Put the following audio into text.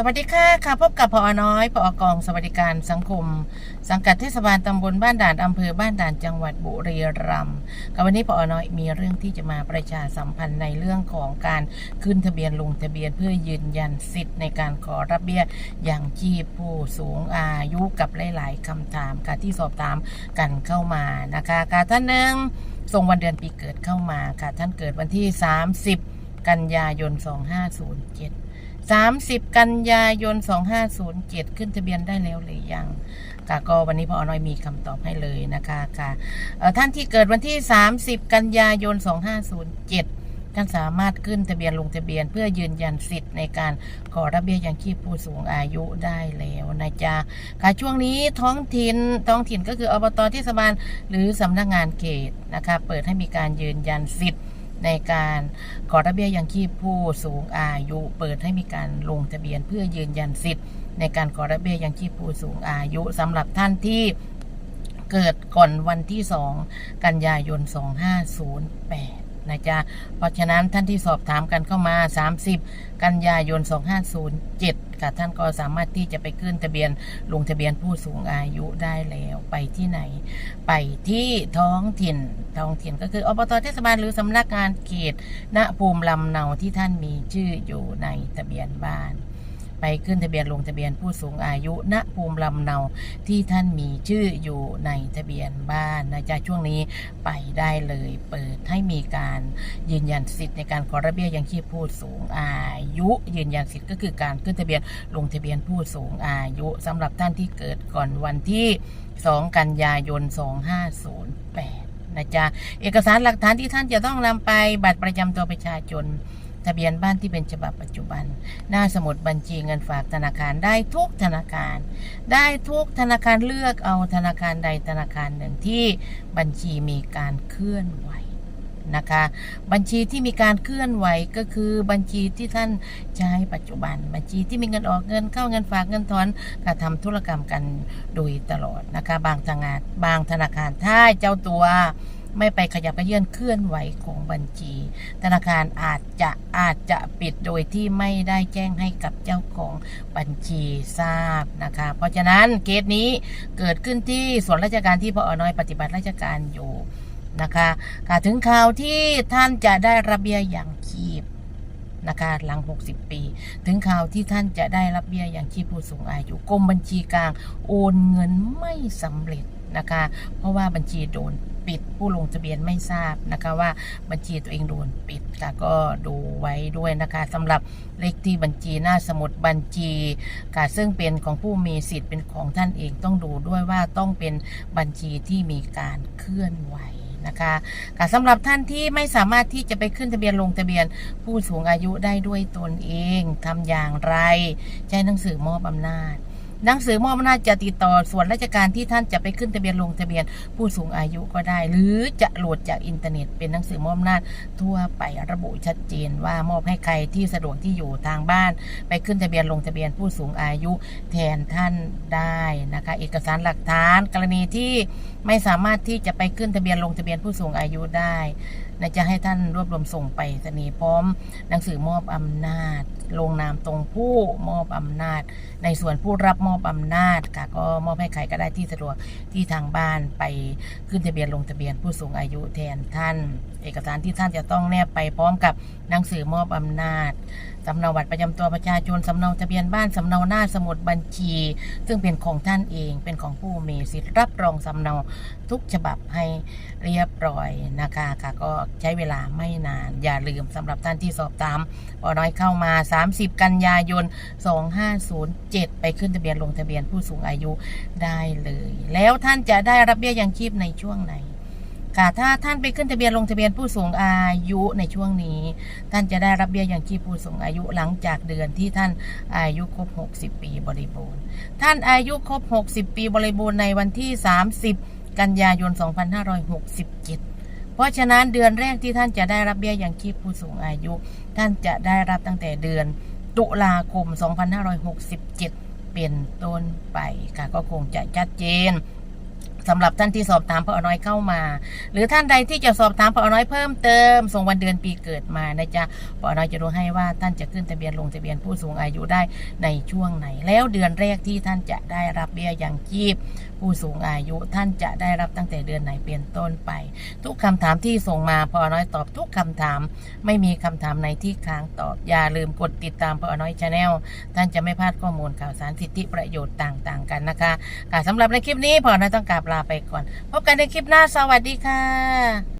สวัสดีค่ะค่ะพบกับพอน้อยพอกองสวัสดิการสังคม สังกัดเทศบาลตำบลบ้านด่านอำเภอบ้านด่านจังหวัดบุรีรัมย์กับวันนี้พอน้อยมีเรื่องที่จะมาประชาสัมพันธ์ในเรื่องของการขึ้นทะเบียนลงทะเบียนเพื่อยืนยันสิทธิ์ในการขอรับเบี้ยอย่างชีพผู้สูงอายุกับหลาย ๆคำถามค่ะที่สอบถามกันเข้ามานะคะค่ะท่านหนึ่งส่งวันเดือนปีเกิดเข้ามาค่ะท่านเกิดวันที่ 30 กันยายน 2507 30 กันยายน 2507 ขึ้นทะเบียนได้แล้วหรือยังค่ะก็วันนี้พอน้อยมีคำตอบให้เลยนะคะค่ะท่านที่เกิดวันที่ 30 กันยายน 2507 ท่านสามารถขึ้นทะเบียนลงทะเบียน เพื่อยืนยันสิทธิ์ในการขอระเบี้ยยังชีพผู้สูงอายุได้แล้วนะจ๊ะค่ะช่วงนี้ท้องถิ่นท้องถิ่นก็คืออบตเทศบาลหรือสำนักงานเขตนะคะเปิดให้มีการยืนยันสิทธิ์ ในการขอระเบียยังชีพผู้สูงอายุ เปิดให้มีการลงทะเบียนเพื่อยืนยันสิทธิ์ ในการขอระเบียยังชีพผู้สูงอายุสำหรับท่านที่เกิดก่อนวันที่ 2 กันยายน 2508 นะจ๊ะ เพราะฉะนั้นท่านที่สอบถามกันเข้ามา 30 กันยายน 2507 ค่ะ ท่านก็สามารถที่จะไปขึ้นทะเบียนลงทะเบียนผู้สูงอายุได้แล้ว ไปที่ไหน ไปที่ท้องถิ่น ท้องถิ่นก็คืออบตเทศบาลหรือสำนักงานเขตณภูมิลำเนาที่ท่านมีชื่ออยู่ในทะเบียนบ้าน ไปขึ้นทะเบียนลงทะเบียนผู้สูงอายุณภูมิลำเนาที่ท่านมีชื่ออยู่ในทะเบียนบ้านนะจ๊ะช่วงนี้ไปได้เลยเปิดให้มีการยืนยันสิทธิ์ในการขอระเบียยังชีพผู้สูงอายุยืนยันสิทธิ์ก็คือการขึ้นทะเบียนลงทะเบียนผู้สูงอายุสำหรับท่านที่เกิดก่อนวันที่ 2 กันยายน 2508นะจ๊ะเอกสารหลักฐานที่ท่านจะต้องนำไปบัตรประจำตัวประชาชน ทะเบียนบ้านที่เป็นฉบับปัจจุบัน หน้าสมุดบัญชีเงินฝากธนาคารได้ทุกธนาคาร ได้ทุกธนาคารเลือกเอาธนาคารใดธนาคารหนึ่งที่บัญชีมีการเคลื่อนไหวนะคะบัญชีที่มีการเคลื่อนไหวก็คือบัญชีที่ท่านใช้ปัจจุบัน บัญชีที่มีเงินออกเงินเข้าเงินฝากเงินถอนการทำธุรกรรมกันโดยตลอดนะคะบางธนาคารบางธนาคารถ้าเจ้าตัว ไม่ไปขยับกระเยื่อนเคลื่อนไหวของบัญชี ธนาคารอาจจะอาจจะปิดโดยที่ไม่ได้แจ้งให้กับเจ้าของบัญชีทราบนะคะ เพราะฉะนั้นเคสนี้เกิดขึ้นที่ส่วนราชการที่พอน้อยปฏิบัติราชการอยู่นะคะค่ะถึงข่าวที่ท่านจะได้รับเบี้ยอย่างชีพนะคะหลัง 60 ปี ถึงข่าวที่ท่านจะได้รับเบี้ยอย่างชีพผู้สูงอายุกรมบัญชีกลาง โอนเงินไม่สำเร็จนะคะ เพราะว่าบัญชีโดน ปิดผู้ลงทะเบียนไม่ทราบนะคะว่าบัญชีตัวเองโดนปิดค่ะก็ดูไว้ด้วยนะคะสำหรับเลขที่บัญชีหน้าสมุดบัญชีค่ะซึ่งเป็นของผู้มีสิทธิ์เป็นของท่านเองต้องดูด้วยว่าต้องเป็นบัญชีที่มีการเคลื่อนไหวนะคะค่ะสำหรับท่านที่ไม่สามารถที่จะไปขึ้นทะเบียนลงทะเบียนผู้สูงอายุได้ด้วยตนเองทำอย่างไร ใช้หนังสือมอบอำนาจ หนังสือมอบอำนาจจะติดต่อส่วนราชการที่ท่านจะไปขึ้นทะเบียนลงทะเบียนผู้สูงอายุก็ได้ หรือจะโหลดจากอินเทอร์เน็ต เป็นหนังสือมอบอำนาจทั่วไประบุชัดเจนว่ามอบให้ใครที่สะดวกที่อยู่ทางบ้าน ไปขึ้นทะเบียนลงทะเบียนผู้สูงอายุแทนท่านได้นะคะ เอกสารหลักฐานกรณีที่ไม่สามารถที่จะไปขึ้นทะเบียนลงทะเบียนผู้สูงอายุได้ นะจะให้ท่านรวบรวมส่งไปสนีพร้อมหนังสือมอบอำนาจ ลงนามตรงผู้มอบอำนาจ ในส่วนผู้รับมอบอำนาจค่ะก็มอบให้ใครก็ได้ที่สะดวกที่ทางบ้านไปขึ้นทะเบียนลงทะเบียนผู้สูงอายุแทนท่าน เอกสารที่ท่านจะต้องแนบไปพร้อมกับหนังสือมอบอำนาจสำเนาบัตรประจำตัวประชาชนสำเนาทะเบียนบ้านสำเนาหน้าสมุดบัญชี ซึ่งเป็นของท่านเองเป็นของผู้มีสิทธิ์รับรองสำเนาทุกฉบับให้เรียบร้อยนะคะค่ะก็ใช้เวลาไม่นาน อย่าลืมสำหรับท่านที่สอบตามปอน้อยเข้ามา 30 กันยายน 2507 ไปขึ้นทะเบียนลงทะเบียนผู้สูงอายุได้เลย แล้วท่านจะได้รับเบี้ยยังชีพในช่วงไหนค่ะถ้าท่านไปขึ้นทะเบียนลงทะเบียนผู้สูงอายุในช่วงนี้ ท่านจะได้รับเบี้ยยังชีพผู้สูงอายุหลังจากเดือนที่ท่านอายุครบ 60 ปีบริบูรณ์ ท่านอายุครบ 60 ปีบริบูรณ์ในวันที่ 30 กันยายน 2567 เพราะฉะนั้นเดือนแรกที่ท่านจะได้รับเบี้ยยังชีพผู้สูงอายุ ท่านจะได้รับตั้งแต่เดือนตุลาคม 2567 เป็นต้นไปค่ะก็คงจะชัดเจน สำหรับท่านที่สอบถามพอน้อยเข้ามา หรือท่านใดที่จะสอบถามพอน้อยเพิ่มเติม ส่งวันเดือนปีเกิดมานะจ๊ะพอน้อยจะดูให้ว่าท่านจะขึ้นทะเบียนลงทะเบียนผู้สูงอายุได้ในช่วงไหน แล้วเดือนแรกที่ท่านจะได้รับเบี้ยยังชีพผู้สูงอายุท่านจะได้รับตั้งแต่เดือนไหนเป็นต้นไป ทุกคำถามที่ส่งมาพอน้อยตอบทุกคำถาม ไม่มีคำถามไหนที่ค้างตอบ อย่าลืมกดติดตามพอน้อยชาแนลท่านจะไม่พลาดข้อมูลข่าวสารสิทธิประโยชน์ต่าง ๆ กันนะคะค่ะสำหรับในคลิปนี้พอน้อยต้องกราบลาลาไปก่อน พบกันในคลิปหน้าสวัสดีค่ะ